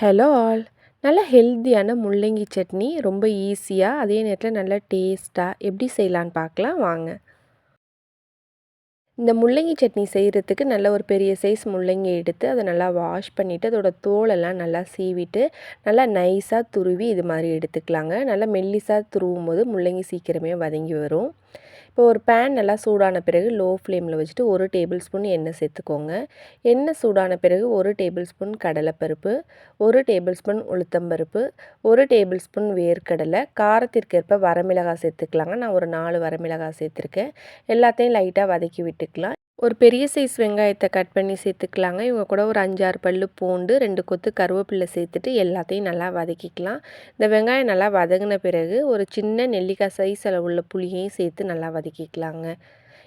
Hello all. நல்ல ஹெல்த்தியான முள்ளங்கி சட்னி ரொம்ப ஈஸியாக அதே நேரத்தில் நல்லா டேஸ்ட்டாக எப்படி செய்யலான்னு பார்க்கலாம் வாங்க. இந்த முள்ளங்கி சட்னி செய்கிறதுக்கு நல்ல ஒரு பெரிய சைஸ் முள்ளங்கி எடுத்து அதை நல்லா வாஷ் பண்ணிவிட்டு அதோட தோலெல்லாம் நல்லா சீவிட்டு நல்லா நைஸாக துருவி இது மாதிரி எடுத்துக்கலாங்க. நல்லா மெல்லிஸாக துருவும் போது முள்ளங்கி சீக்கிரமே வதங்கி வரும். இப்போ ஒரு பேன் நல்லா சூடான பிறகு லோ ஃப்ளேமில் வச்சுட்டு ஒரு டேபிள் ஸ்பூன் எண்ணெய் சேர்த்துக்கோங்க. எண்ணெய் சூடான பிறகு ஒரு டேபிள் ஸ்பூன் கடலைப்பருப்பு ஒரு டேபிள் ஸ்பூன் உளுத்தம்பருப்பு ஒரு டேபிள் ஸ்பூன் வேர்க்கடலை. காரத்திற்கேற்ப வரமிளகாய் சேர்த்துக்கலாங்க. நான் ஒரு நாலு வரமிளகாய் சேர்த்துருக்கேன். எல்லாத்தையும் லைட்டாக வதக்கி விட்டுக்கலாம். ஒரு பெரிய சைஸ் வெங்காயத்தை கட் பண்ணி சேர்த்துக்கலாங்க. இவங்க கூட ஒரு அஞ்சாறு பல் பூண்டு ரெண்டு கொத்து கருவேப்பிலை சேர்த்துட்டு எல்லாத்தையும் நல்லா வதக்கிக்கலாம். இந்த வெங்காயம் நல்லா வதங்கின பிறகு ஒரு சின்ன நெல்லிக்காய் சைஸ் அளவுள்ள புளியையும் சேர்த்து நல்லா வதக்கிக்கலாங்க.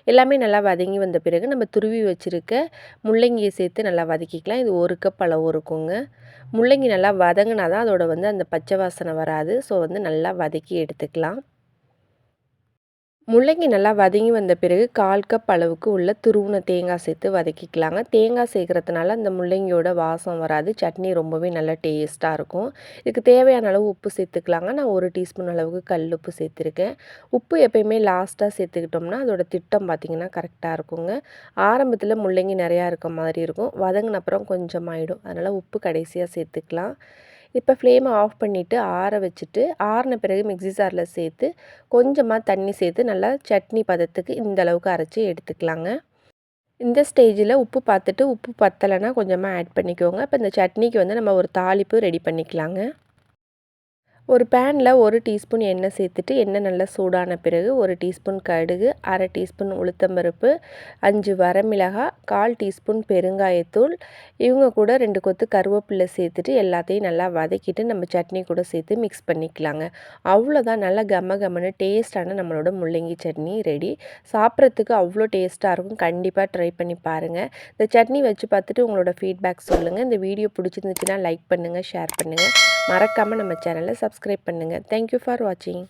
எல்லாமே நல்லா வதங்கி வந்த பிறகு நம்ம துருவி வச்சுருக்க முள்ளங்கியை சேர்த்து நல்லா வதக்கிக்கலாம். இது ஒரு கப் அளவு இருக்குங்க. முள்ளங்கி நல்லா வதங்கினா தான் அதோட வந்து அந்த பச்சை வாசனை வராது. ஸோ வந்து நல்லா வதக்கி எடுத்துக்கலாம். முள்ளங்கி நல்லா வதங்கி வந்த பிறகு கால் கப் அளவுக்கு உள்ள துருவின தேங்காய் சேர்த்து வதக்கிக்கலாங்க. தேங்காய் சேர்க்குறதுனால அந்த முள்ளங்கியோட வாசம் வராது. சட்னி ரொம்பவே நல்லா டேஸ்ட்டாக இருக்கும். இதுக்கு தேவையான அளவு உப்பு சேர்த்துக்கலாங்க. நான் ஒரு டீஸ்பூன் அளவுக்கு கல் உப்பு சேர்த்துருக்கேன். உப்பு எப்பயுமே லாஸ்ட்டாக சேர்த்துக்கிட்டோம்னா அதோட திட்டம் பார்த்திங்கன்னா கரெக்டாக இருக்குங்க. ஆரம்பத்தில் முள்ளங்கி நிறையா இருக்க மாதிரி இருக்கும். வதங்கின அப்புறம் கொஞ்சம் ஆகிடும் அதனால் உப்பு கடைசியாக சேர்த்துக்கலாம். இப்போ ஃப்ளேமை ஆஃப் பண்ணிவிட்டு ஆற வச்சுட்டு ஆறின பிறகு மிக்ஸி ஜாரில் சேர்த்து கொஞ்சமாக தண்ணி சேர்த்து நல்லா சட்னி பதத்துக்கு இந்த அளவுக்கு அரைச்சி எடுத்துக்கலாங்க. இந்த ஸ்டேஜில் உப்பு பார்த்துட்டு உப்பு பத்தலைன்னா கொஞ்சமாக ஆட் பண்ணிக்கோங்க. இப்போ இந்த சட்னிக்கு வந்து நம்ம ஒரு தாளிப்பு ரெடி பண்ணிக்கலாங்க. ஒரு பேனில் ஒரு டீஸ்பூன் எண்ணெய் சேர்த்துட்டு எண்ணெய் நல்லா சூடான பிறகு ஒரு டீஸ்பூன் கடுகு அரை டீஸ்பூன் உளுத்தம்பருப்பு அஞ்சு வரமிளகாய் கால் டீஸ்பூன் பெருங்காயத்தூள். இவங்க கூட ரெண்டு கொத்து கருவேப்பிலை சேர்த்துட்டு எல்லாத்தையும் நல்லா வதக்கிட்டு நம்ம சட்னி கூட சேர்த்து மிக்ஸ் பண்ணிக்கலாங்க. அவ்வளோதான் நல்லா கம கமனு டேஸ்டான நம்மளோட முள்ளங்கி சட்னி ரெடி சாப்பிட்றதுக்கு அவ்வளோ டேஸ்ட்டாக இருக்கும். கண்டிப்பாக ட்ரை பண்ணி பாருங்கள் இந்த சட்னி வச்சு பார்த்துட்டு உங்களோட ஃபீட்பேக் சொல்லுங்கள் இந்த வீடியோ பிடிச்சிருந்துச்சுன்னா லைக் பண்ணுங்கள் ஷேர் பண்ணுங்கள் மறக்காமல் நம்ம சேனலை சப்ஸ்கிரைப் பண்ணுங்கள் தேங்க்யூ ஃபார் வாட்சிங்